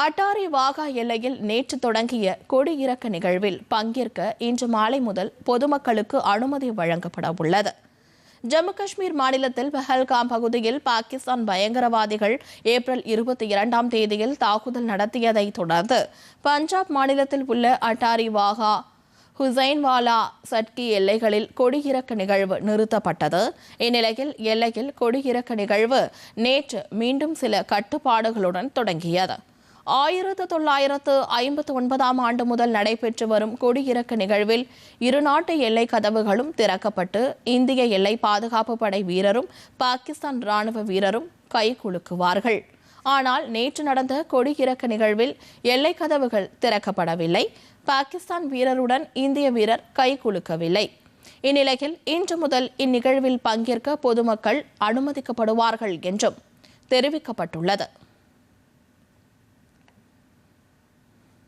அட்டாரி வாகா எல்லையில் நேற்று தொடங்கிய கொடியிறக்க நிகழ்வில் பங்கேற்க இன்று மாலை முதல் பொதுமக்களுக்கு அனுமதி வழங்கப்பட உள்ளது. ஜம்மு காஷ்மீர் மாநிலத்தில் பஹல்காம் பகுதியில் பாகிஸ்தான் பயங்கரவாதிகள் ஏப்ரல் இருபத்தி இரண்டாம் தேதியில் தாக்குதல் நடத்தியதை தொடர்ந்து பஞ்சாப் மாநிலத்தில் உள்ள அட்டாரி வாகா ஹுசைன்வாலா சட்கி எல்லைகளில் கொடியிறக்க நிகழ்வு நிறுத்தப்பட்டது. இந்நிலையில் எல்லையில் கொடியிறக்க நிகழ்வு நேற்று மீண்டும் சில கட்டுப்பாடுகளுடன் தொடங்கியது. ஆயிரத்து தொள்ளாயிரத்து ஐம்பத்து ஒன்பதாம் ஆண்டு முதல் நடைபெற்று வரும் கொடியிறக்க நிகழ்வில் இரு நாட்டு எல்லை கதவுகளும் திறக்கப்பட்டு இந்திய எல்லை பாதுகாப்பு படை வீரரும் பாகிஸ்தான் ராணுவ வீரரும் கைகுலுக்குவார்கள் ஆனால் நேற்று நடந்த கொடியிறக்க நிகழ்வில் எல்லை கதவுகள் திறக்கப்படவில்லை. பாகிஸ்தான் வீரருடன் இந்திய வீரர் கைகுலுக்கவில்லை இந்நிலையில் இன்று முதல் இந்நிகழ்வில் பங்கேற்க பொதுமக்கள் அனுமதிக்கப்படுவார்கள் என்றும் தெரிவிக்கப்பட்டுள்ளது.